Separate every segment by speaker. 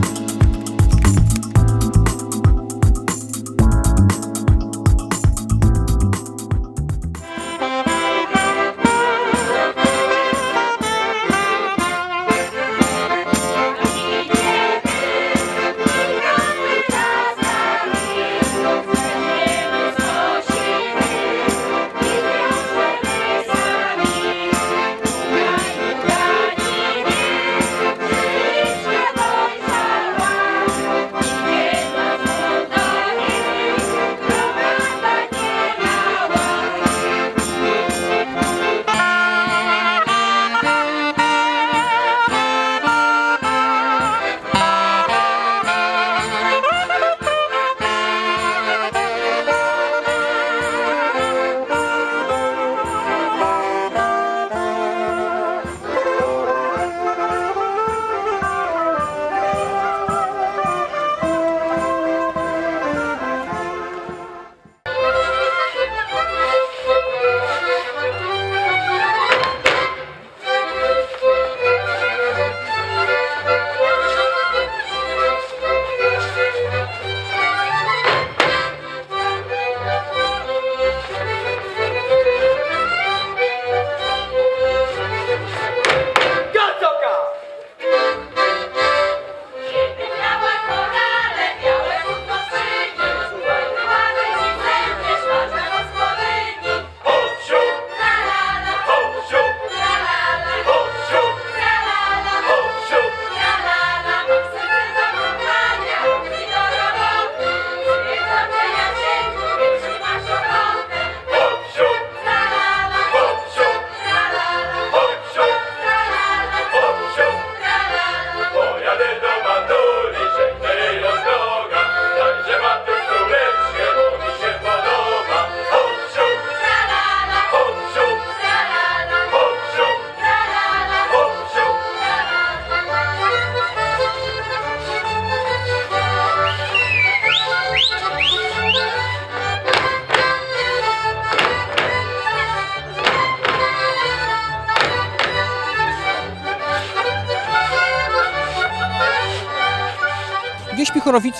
Speaker 1: Bye.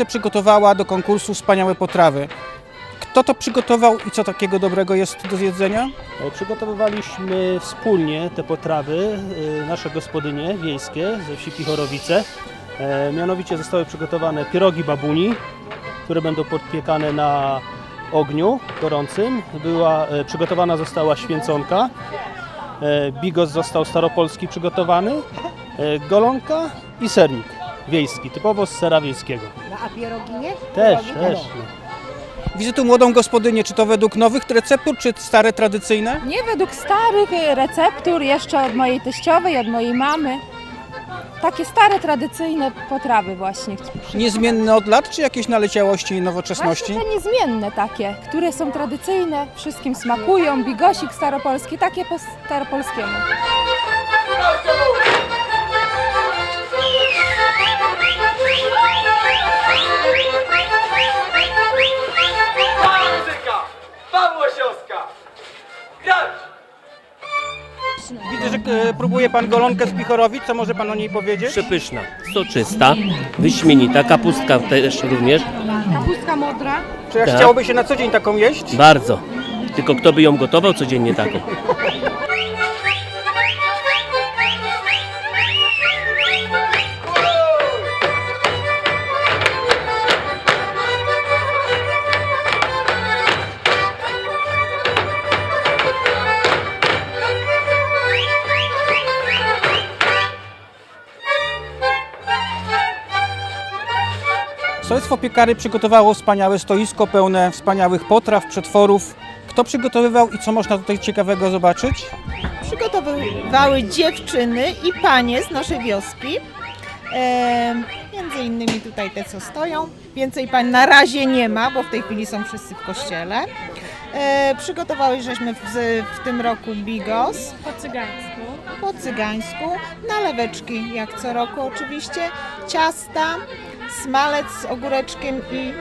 Speaker 1: Przygotowała do konkursu wspaniałe potrawy. Kto to przygotował i co takiego dobrego jest do zjedzenia?
Speaker 2: E, Przygotowywaliśmy wspólnie te potrawy, e, nasze gospodynie wiejskie ze wsi Pichorowice. E, Mianowicie zostały przygotowane pierogi babuni, które będą podpiekane na ogniu gorącym. Była, przygotowana została święconka. Bigos został staropolski przygotowany. Golonka i sernik wiejski, typowo z sera wiejskiego.
Speaker 3: No, a pierogi nie?
Speaker 2: Też,
Speaker 3: Pierogi
Speaker 2: też.
Speaker 1: Widzę tu młodą gospodynię, czy to według nowych receptur, czy stare tradycyjne?
Speaker 4: Nie według starych y, receptur, jeszcze od mojej teściowej, od mojej mamy. Takie stare, tradycyjne potrawy właśnie.
Speaker 1: Niezmienne od lat, czy jakieś naleciałości i nowoczesności?
Speaker 4: Właśnie te niezmienne takie, które są tradycyjne, wszystkim smakują. Bigosik staropolski, takie po staropolskiemu.
Speaker 5: Muzyka!
Speaker 1: E, próbuje pan golonkę z Pichorowic, co może pan o niej powiedzieć?
Speaker 6: Przepyszna, soczysta, wyśmienita, kapustka też również,
Speaker 4: Kapustka modra.
Speaker 1: Czy jak
Speaker 6: tak.
Speaker 1: chciałoby się na co dzień taką jeść?
Speaker 6: bardzo. Tylko kto by ją gotował codziennie taką?
Speaker 1: Sołectwo Piekary przygotowało wspaniałe stoisko pełne wspaniałych potraw, przetworów. Kto przygotowywał i co można tutaj ciekawego zobaczyć?
Speaker 3: Przygotowywały dziewczyny i panie z naszej wioski. E, między innymi tutaj te, co stoją. Więcej pań na razie nie ma, bo w tej chwili są wszyscy w kościele. E, przygotowały żeśmy w, w tym roku bigos
Speaker 4: Po cygańsku.
Speaker 3: po cygańsku, naleweczki jak co roku oczywiście, ciasta, smalec z ogóreczkiem i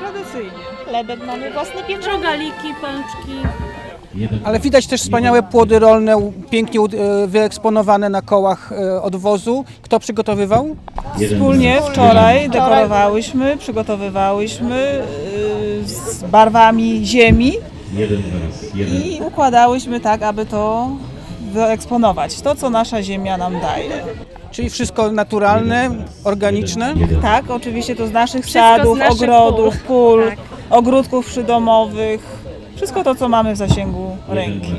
Speaker 4: Tradycyjnie.
Speaker 3: chlebek mamy własny pieczony.
Speaker 4: Rogaliki, pączki.
Speaker 1: Ale widać też wspaniałe płody rolne, u- pięknie e, wyeksponowane na kołach e, odwozu. Kto przygotowywał?
Speaker 7: Wspólnie wczoraj dekorowałyśmy, przygotowywałyśmy y, z barwami ziemi i układałyśmy tak, aby to wyeksponować. To, co nasza ziemia nam daje.
Speaker 1: Czyli wszystko naturalne, organiczne.
Speaker 7: Tak, oczywiście to z naszych
Speaker 4: Wszystko
Speaker 7: sadów,
Speaker 4: naszych
Speaker 7: ogrodów, pól,
Speaker 4: Tak.
Speaker 7: ogródków przydomowych. Wszystko to, co mamy w zasięgu ręki.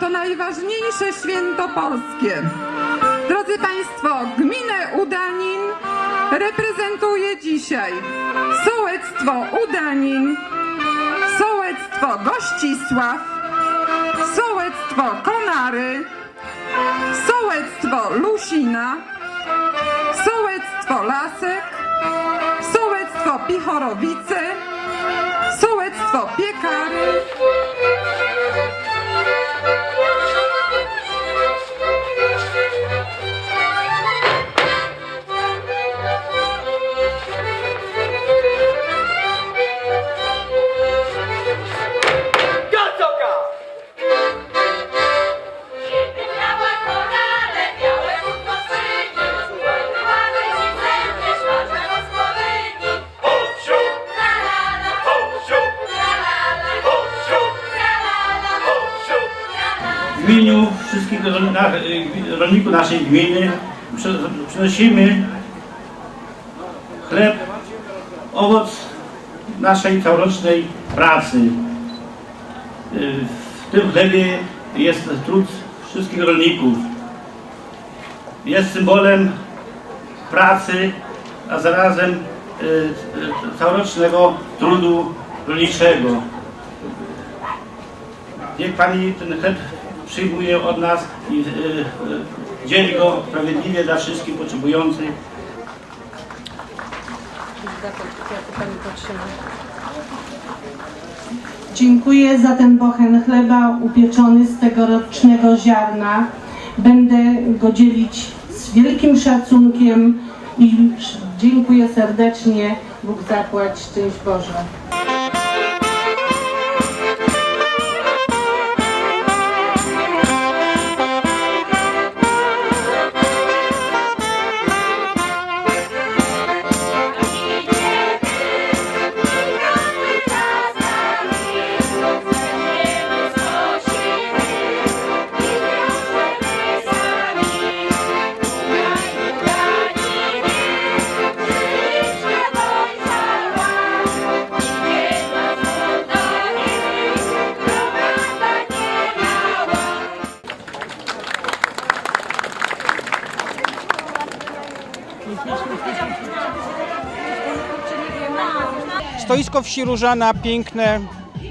Speaker 8: To najważniejsze święto polskie. Drodzy Państwo, gminę Udanin reprezentuje dzisiaj sołectwo Udanin, sołectwo Gościsław, sołectwo Konary, Sołectwo Lusina, Sołectwo Lasek, Sołectwo Pichorowice, Sołectwo Piekary,
Speaker 9: rolników naszej gminy przy- przynosimy chleb, owoc naszej całorocznej pracy. Y, W tym chlebie jest trud wszystkich rolników. Jest symbolem pracy, a zarazem y, całorocznego trudu rolniczego. Niech Pani ten chleb przyjmuje od nas i y, y, dzieli go sprawiedliwie dla wszystkich potrzebujących.
Speaker 10: Dziękuję za ten bochen chleba upieczony z tegorocznego ziarna. Będę go dzielić z wielkim szacunkiem i dziękuję serdecznie. Bóg zapłać. Szczęść Boże.
Speaker 1: Stoisko wsi Różana, piękne,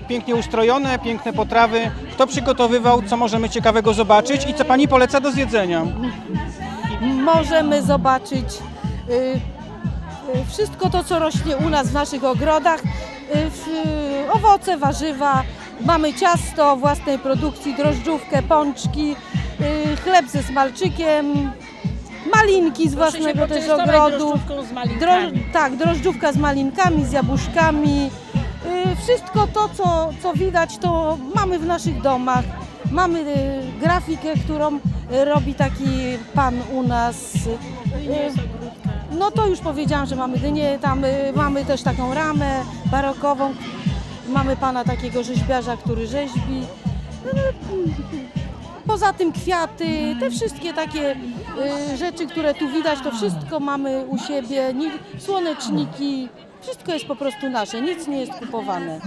Speaker 1: pięknie ustrojone, piękne potrawy. Kto przygotowywał, co możemy ciekawego zobaczyć i co Pani poleca do zjedzenia?
Speaker 11: możemy zobaczyć y, y, wszystko to, co rośnie u nas w naszych ogrodach. Y, owoce, warzywa, mamy ciasto własnej produkcji, drożdżówkę, pączki, chleb ze smalczykiem, malinki z własnego też ogrodu. Dro, tak, drożdżówka z malinkami, z jabłuszkami. Y, Wszystko to, co, co widać, to mamy w naszych domach. Mamy y, grafikę, którą y, robi taki pan u nas. Y, No to już powiedziałam, że mamy dynię, tam mamy też taką ramę barokową. Mamy pana takiego rzeźbiarza, który rzeźbi. Poza tym kwiaty, te wszystkie takie rzeczy, które tu widać, to wszystko mamy u siebie, ni- słoneczniki, wszystko jest po prostu nasze, nic nie jest kupowane.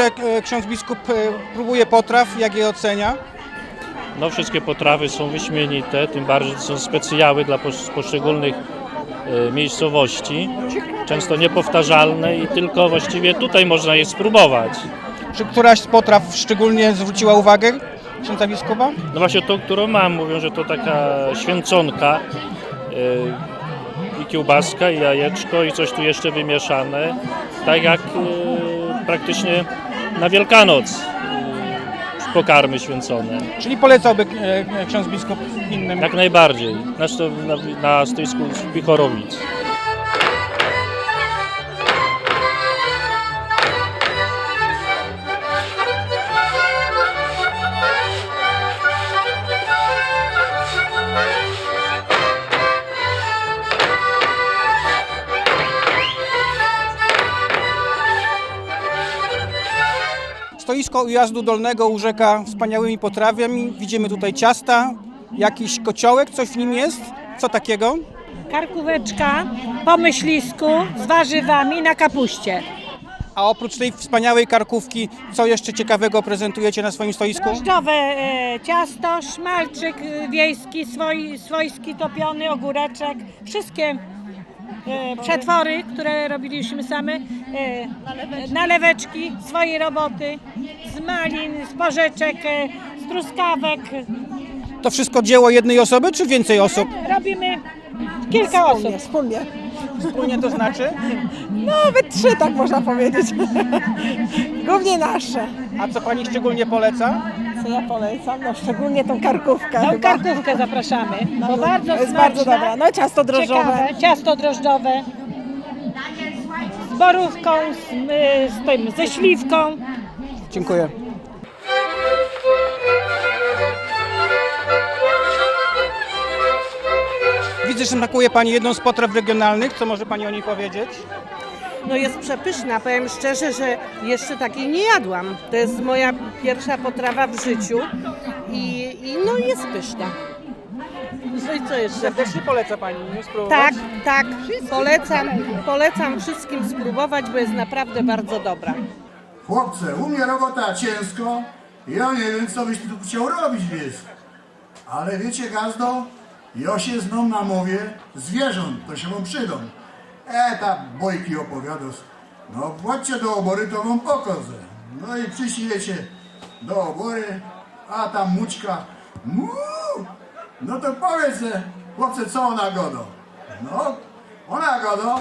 Speaker 1: Że e, ksiądz biskup e, próbuje potraw, jak je ocenia.
Speaker 12: No wszystkie potrawy są wyśmienite, tym bardziej są specjały dla posz- poszczególnych e, miejscowości, często niepowtarzalne i tylko właściwie tutaj można je spróbować.
Speaker 1: Czy któraś z potraw szczególnie zwróciła uwagę księdza biskupa?
Speaker 12: No właśnie tą, którą mam, mówią, że to taka święconka i kiełbaska, i jajeczko i coś tu jeszcze wymieszane, tak jak praktycznie na Wielkanoc pokarmy święcone.
Speaker 1: Czyli polecałby e, ksiądz biskup innym.
Speaker 12: Jak najbardziej. Na, sto- na, na stoisku w Pichorowic.
Speaker 1: Stoisko ujazdu dolnego urzeka wspaniałymi potrawami. Widzimy tutaj ciasta, jakiś kociołek, coś w nim jest. Co takiego?
Speaker 4: Karkóweczka po myślisku z warzywami na kapuście.
Speaker 1: A oprócz tej wspaniałej karkówki, co jeszcze ciekawego prezentujecie na swoim stoisku?
Speaker 4: Drożdżowe e, ciasto, szmalczyk e, wiejski, swoj, swojski topiony, ogóreczek, wszystkie e, przetwory, które robiliśmy same, e, naleweczki swojej roboty, z malin, z porzeczek, e, z truskawek.
Speaker 1: To wszystko dzieło jednej osoby, czy więcej osób?
Speaker 4: Robimy kilka osób.
Speaker 7: Wspólnie.
Speaker 1: Wspólnie to znaczy?
Speaker 7: Nawet trzy, tak można powiedzieć. Głównie nasze.
Speaker 1: A co pani szczególnie poleca?
Speaker 7: Co ja polecam? No szczególnie tą karkówkę.
Speaker 4: Tą
Speaker 7: chyba.
Speaker 4: karkówkę zapraszamy, bo bardzo
Speaker 7: jest
Speaker 4: smaczna,
Speaker 7: bardzo dobra. No ciasto drożdżowe.
Speaker 4: ciekawe, ciasto drożdżowe z borówką, z, y, z tym, ze śliwką.
Speaker 1: Dziękuję. Widzę, że smakuje Pani jedną z potraw regionalnych. Co może Pani o niej powiedzieć?
Speaker 10: No jest przepyszna, powiem szczerze, że jeszcze takiej nie jadłam. To jest moja pierwsza potrawa w życiu i, i no jest pyszna. No i co jeszcze?
Speaker 1: Serdecznie poleca Pani spróbować?
Speaker 10: Tak, tak, polecam, polecam wszystkim spróbować, bo jest naprawdę bardzo dobra.
Speaker 13: Chłopcze, u mnie robota ciężko. Ja nie wiem, co byś tu chciał robić, wiesz. Ale wiecie, gazdo, ja się znam na mowie zwierząt, to się wam przydą. E, tam bojki opowiadasz. No, chodźcie do obory, to wam pokażę. No i przyślijecie do obory, a tam mućka. Mu! No to powiedz, chłopcze, co ona godo? No, ona godo,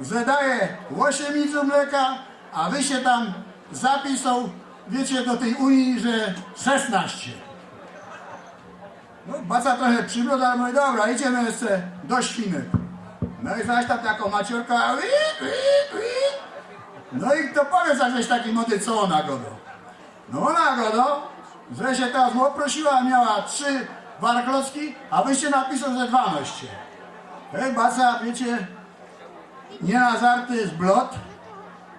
Speaker 13: że daje 8 litrów mleka, a wy się tam zapisał, wiecie, do tej Unii, że 16. No, baca trochę przywrót, ale mówi, dobra, idziemy jeszcze do świnek. No i zaś tam taką maciorka, ui, ui, ui. no i kto powie, że żeś taki młody, co ona godo? No ona godo, że się teraz prosiła, miała trzy warklocki, a wyście napisał, że 12. Hej, baca, wiecie, nie na żarty z blot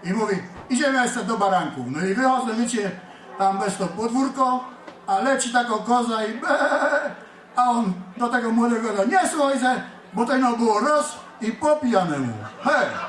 Speaker 13: i mówi, idziemy jeszcze do baranków. No i wychodzę, wiecie, tam bez to podwórko, a leci taką koza i be, a on do tego młodego do nie słuchajcie, bo to no było roz i po pijanemu. Hej!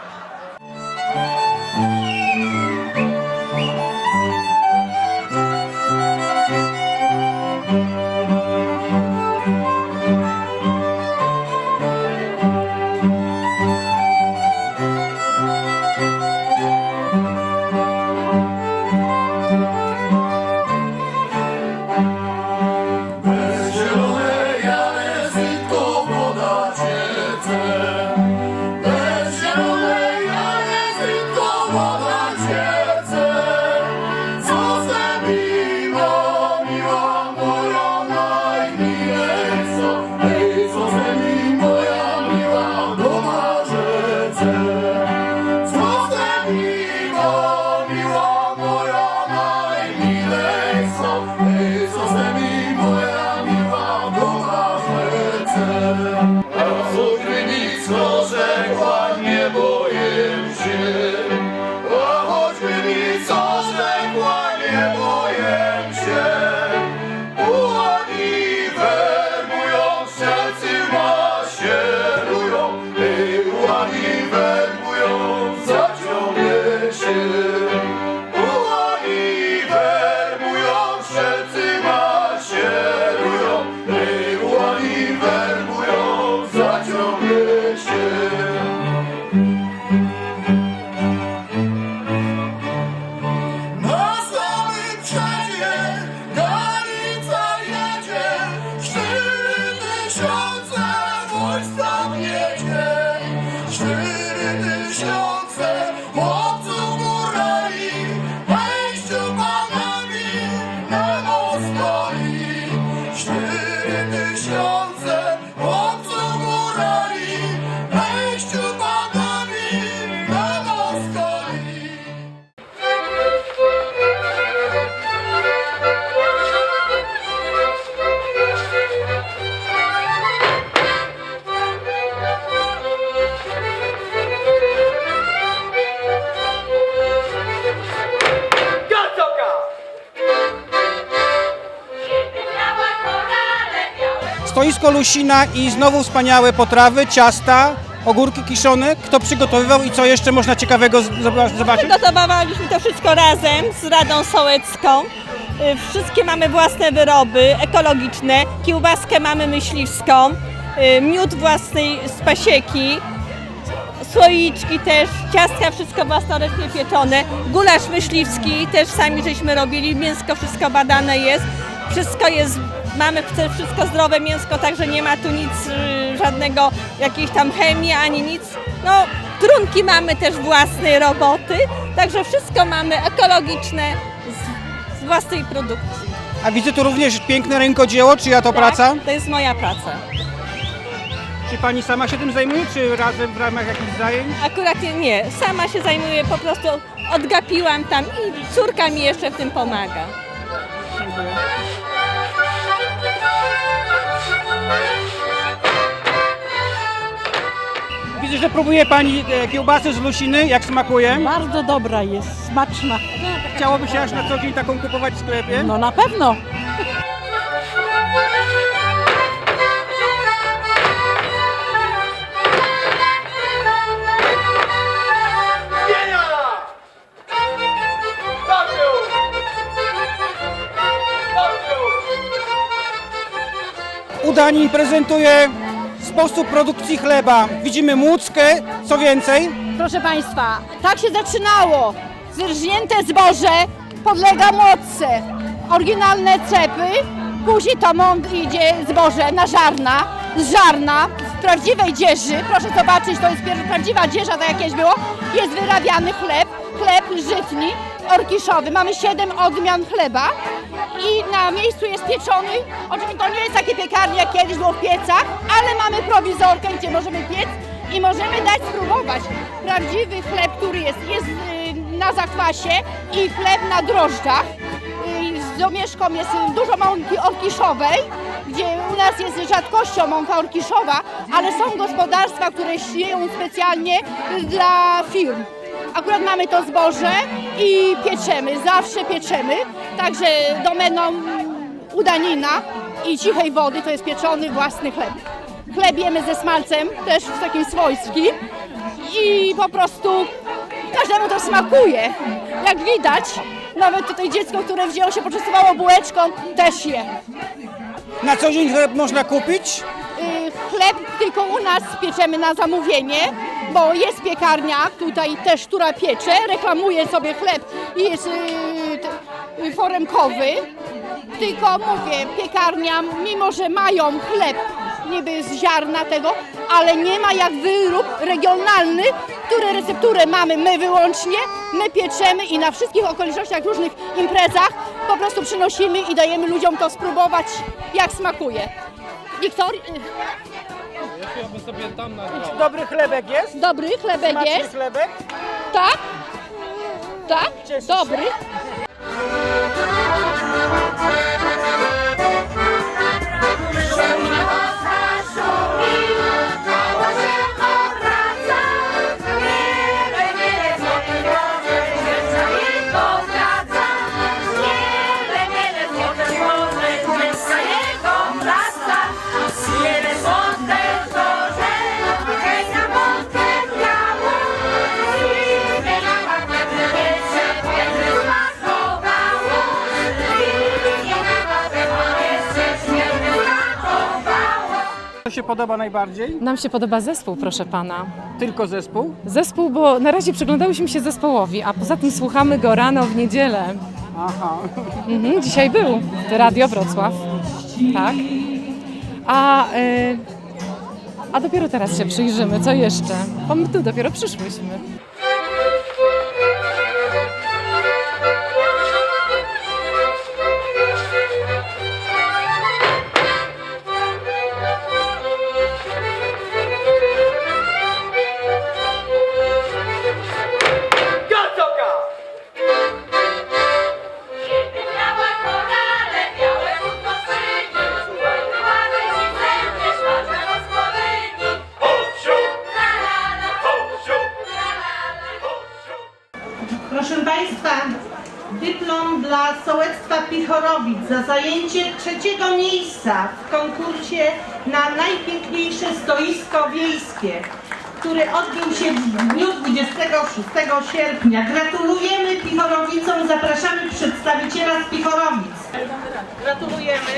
Speaker 1: Stoisko Lusina i znowu wspaniałe potrawy, ciasta, ogórki kiszone. Kto przygotowywał i co jeszcze można ciekawego zobaczyć?
Speaker 14: Przygotowywaliśmy to wszystko razem z Radą Sołecką. Y, Wszystkie mamy własne wyroby ekologiczne. Kiełbaskę mamy myśliwską, y, miód własnej z pasieki, słoiczki też, ciastka wszystko własnoręcznie pieczone, gulasz myśliwski też sami żeśmy robili, mięsko wszystko badane jest, wszystko jest, mamy wszystko zdrowe mięsko, także nie ma tu nic, y, żadnego jakiejś tam chemii ani nic. No, trunki mamy też własnej roboty, także wszystko mamy ekologiczne z, z własnej produkcji.
Speaker 1: A widzę tu również piękne rękodzieło, czyja to praca?
Speaker 14: To jest moja praca.
Speaker 1: Czy pani sama się tym zajmuje, czy razem w ramach jakichś zajęć?
Speaker 14: Akurat nie, nie, sama się zajmuję, po prostu odgapiłam tam i córka mi jeszcze w tym pomaga.
Speaker 1: Widzę, że próbuje pani e, kiełbasy z Lusiny. Jak smakuje?
Speaker 15: Bardzo dobra jest, smaczna.
Speaker 1: Chciałoby się aż na co dzień taką kupować w sklepie?
Speaker 15: No na pewno.
Speaker 1: Udanin prezentuje sposób produkcji chleba. Widzimy młódzkę, co więcej.
Speaker 16: Proszę Państwa, tak się zaczynało. Zrżnięte zboże podlega młotce. Oryginalne cepy, później to mąd idzie zboże na żarna, z żarna w prawdziwej dzieży. Proszę zobaczyć, to jest prawdziwa dzieża, tak jakieś było. Jest wyrabiany chleb, chleb żytni, orkiszowy. Mamy siedem odmian chleba i na miejscu jest pieczony. Oczywiście to nie jest takie piekarnie, jak kiedyś było w piecach, ale mamy prowizorkę, gdzie możemy piec i możemy dać spróbować prawdziwy chleb, który jest, jest y, na zakwasie i chleb na drożdżach. Y, Z domieszką jest dużo mąki orkiszowej, gdzie u nas jest rzadkością mąka orkiszowa, ale są gospodarstwa, które sieją specjalnie dla firm. Akurat mamy to zboże i pieczemy, zawsze pieczemy, także domeną udanina i cichej wody to jest pieczony własny chleb. Chleb jemy ze smalcem, też w takim swojskim i po prostu każdemu to smakuje. Jak widać, nawet tutaj dziecko, które wzięło się, poczęstowało bułeczką, też je.
Speaker 1: Na co dzień chleb można kupić?
Speaker 16: Y, Chleb tylko u nas pieczemy na zamówienie, bo jest piekarnia tutaj też, która piecze, reklamuje sobie chleb i jest y, t- y, foremkowy. Tylko mówię, piekarnia, mimo że mają chleb niby z ziarna tego, ale nie ma jak wyrób regionalny, który recepturę mamy my wyłącznie, my pieczemy i na wszystkich okolicznościach, różnych imprezach po prostu przynosimy i dajemy ludziom to spróbować, jak smakuje. Wiktor, y,
Speaker 1: Dobry chlebek jest?
Speaker 16: dobry chlebek
Speaker 1: Smaczny
Speaker 16: jest?
Speaker 1: chlebek?
Speaker 16: Tak? Tak? Dobry.
Speaker 1: Się podoba najbardziej?
Speaker 17: Nam się podoba zespół, proszę pana.
Speaker 1: Tylko zespół?
Speaker 17: Zespół, bo na razie przyglądałyśmy się zespołowi, a poza tym słuchamy go rano w niedzielę.
Speaker 1: Aha.
Speaker 17: Mhm, dzisiaj był Radio Wrocław. Tak. A, y, a dopiero teraz się przyjrzymy, co jeszcze. Bo my tu dopiero przyszłyśmy.
Speaker 10: Najpiękniejsze stoisko wiejskie, który odbył się w dniu 26 sierpnia. Gratulujemy Pichorowicom, zapraszamy przedstawiciela z Pichorowic.
Speaker 18: Gratulujemy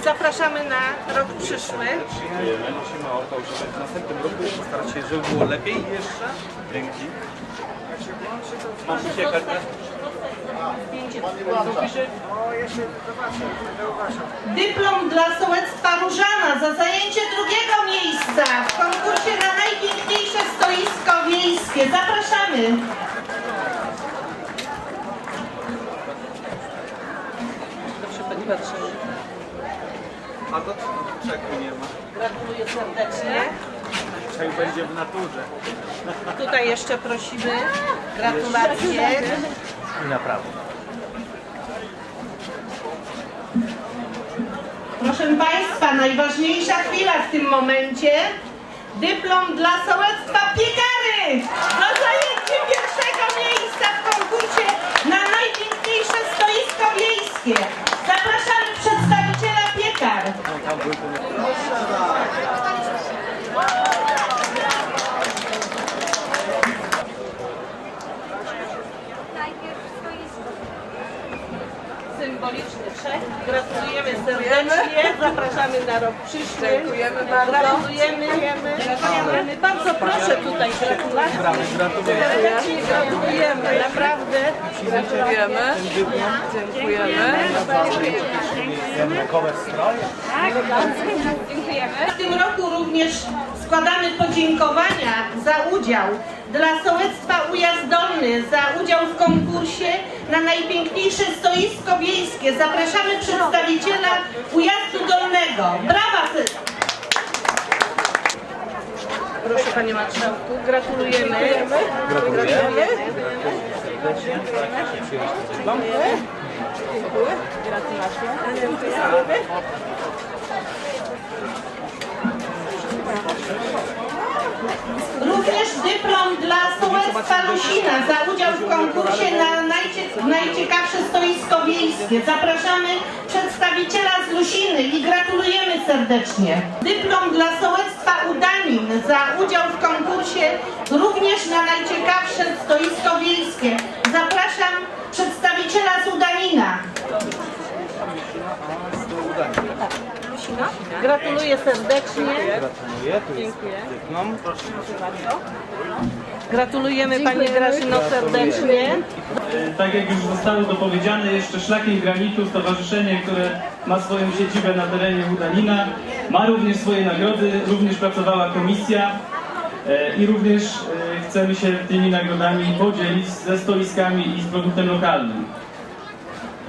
Speaker 18: i zapraszamy na rok przyszły.
Speaker 19: Prosimy o to, żeby w następnym roku postarać się, żeby było lepiej jeszcze. Dzięki. Mam kartę?
Speaker 10: Dyplom dla sołectwa Różana za zajęcie drugiego miejsca w konkursie na najpiękniejsze stoisko wiejskie. Zapraszamy.
Speaker 18: Proszę Pani Marszałek.
Speaker 19: A to czeku nie ma.
Speaker 18: Gratuluję serdecznie.
Speaker 19: Czek będzie w naturze.
Speaker 18: Tutaj jeszcze prosimy. Gratulacje.
Speaker 19: I naprawdę.
Speaker 10: Proszę Państwa, najważniejsza chwila w tym momencie. Dyplom dla sołectwa Piekary za zajęcie pierwszego miejsca w konkursie na najpiękniejsze stoisko wiejskie. Zapraszamy przedstawiciela Piekar.
Speaker 18: Symboliczny czek. Gratulujemy serdecznie. Zapraszamy na rok przyszły. Dziękujemy bardzo. Gratulujemy. Gratulujemy. Bardzo proszę tutaj gratulacje. Serdecznie gratulujemy. Naprawdę. Gratulujemy. Dziękujemy.
Speaker 10: W tym roku również składamy podziękowania za udział dla sołectwa Ujazdolny za udział w konkursie na najpiękniejsze stoisko wiejskie. Zapraszamy przedstawiciela Ujazdu Dolnego. Brawa!
Speaker 18: Proszę Panie Marszałku. Gratulujemy.
Speaker 19: Gratuluję.
Speaker 18: Dziękuję. Gratulacje.
Speaker 10: Również dyplom dla sołectwa Lusina za udział w konkursie na najcie, najciekawsze stoisko wiejskie. Zapraszamy przedstawiciela z Lusiny i gratulujemy serdecznie. Dyplom dla sołectwa Udanin za udział w konkursie również na najciekawsze stoisko wiejskie. Zapraszam przedstawiciela z Udanina.
Speaker 18: Gratuluję serdecznie.
Speaker 19: Gratuluję. Tu jest
Speaker 18: Dziękuję.
Speaker 19: dyplom.
Speaker 18: Gratulujemy Pani Grażyno serdecznie.
Speaker 20: Tak jak już zostało dopowiedziane, jeszcze Szlakiem Granitu, stowarzyszenie, które ma swoją siedzibę na terenie Udanina, ma również swoje nagrody, również pracowała komisja e, i również e, chcemy się tymi nagrodami podzielić ze stoiskami i z produktem lokalnym.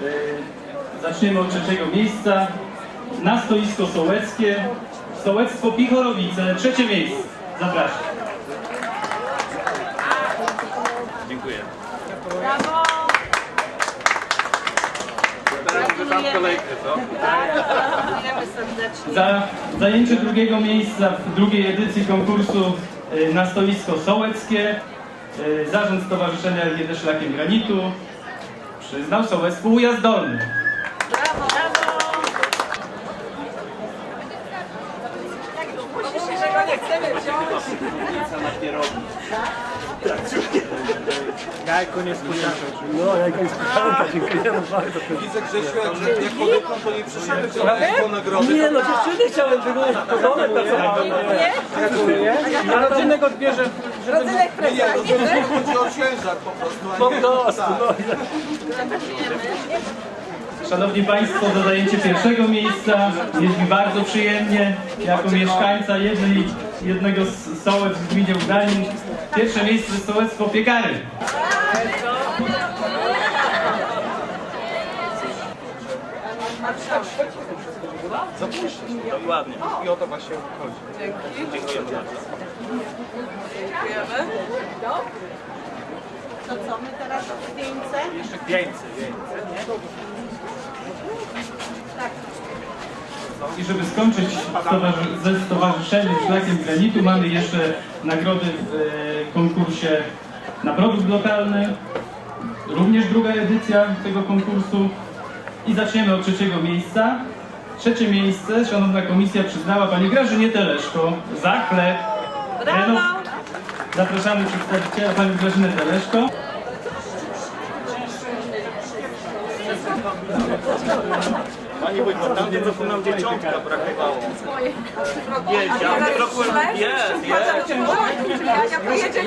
Speaker 20: E, Zaczniemy od trzeciego miejsca. Na stoisko sołeckie, sołectwo Pichorowice, trzecie miejsce. Zapraszam.
Speaker 19: Dziękuję.
Speaker 18: Serdecznie.
Speaker 20: Za zajęcie drugiego miejsca w drugiej edycji konkursu y, na stoisko sołeckie y, Zarząd Stowarzyszenia LGD Szlakiem Granitu przyznał sołectwu Ujazdolny.
Speaker 18: Brawo, brawo. Czego nie chcemy wziąć.
Speaker 19: na kierowni. Jajko niespodzianka. No, jajko niespodzianka, dziękujemy bardzo. Widzę Grzesiu, jak, że jako dyplom to nie przyszedł, tylko nagrody.
Speaker 21: Nie, no dziewczyny chciałem wyglądać porządek pracowałem. Gratuluję. A rodzynek odbierze.
Speaker 18: Rodzynek
Speaker 19: Nie, nie, to
Speaker 18: prezentuje.
Speaker 19: chodzi o ciężar po prostu.
Speaker 21: Po
Speaker 19: nie-
Speaker 21: prostu,
Speaker 19: tak.
Speaker 21: no.
Speaker 20: Szanowni Państwo, za zajęcie pierwszego miejsca jest mi bardzo przyjemnie, jako mieszkańca jednej, jednego z sołectw w gminie Udanin. Pierwsze miejsce sołectwo Piekary.
Speaker 19: Zapuszczę. No ładnie. I o to właśnie chodzi. Dziękujemy bardzo.
Speaker 18: Dziękujemy. To co, my teraz zdjęcie?
Speaker 19: Jeszcze więcej, więcej.
Speaker 20: I żeby skończyć stowarzy- ze Stowarzyszeniem Szlakiem Granitu, mamy jeszcze nagrody w e, konkursie na produkt lokalny. również druga edycja tego konkursu. I zaczniemy od trzeciego miejsca. Trzecie miejsce, szanowna komisja, przyznała pani Grażynie Teleszko za chleb. Brawo! Zapraszamy przedstawiciela pani Grażynę Teleszko.
Speaker 19: Pani Wójto, tam gdzie co nam dzieciątka brakowało. Jest, ja brakuje- jest,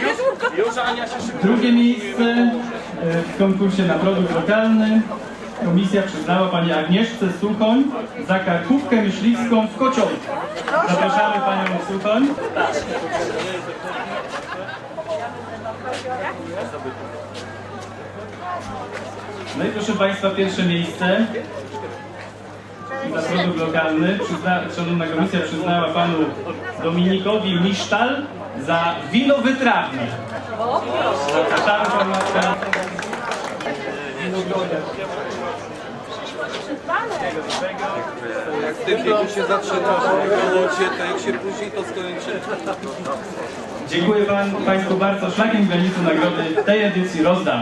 Speaker 19: jest. Już Ania się szykuje.
Speaker 20: Drugie miejsce e, w konkursie na produkt lokalny. Komisja przyznała pani Agnieszce Suchoń za karkówkę myśliwską w Kociągu. Zapraszamy panią Suchoń. No i proszę państwa, pierwsze miejsce za produkt lokalny. Przyzna, szanowna komisja przyznała panu Dominikowi Misztal za wino wytrawne. Zapraszamy pana.
Speaker 19: Jak w tym wieku się zaczyna, to jak się później to skończy.
Speaker 20: Dziękuję pan, Państwu bardzo. Szlakiem granicy nagrody tej edycji rozdał.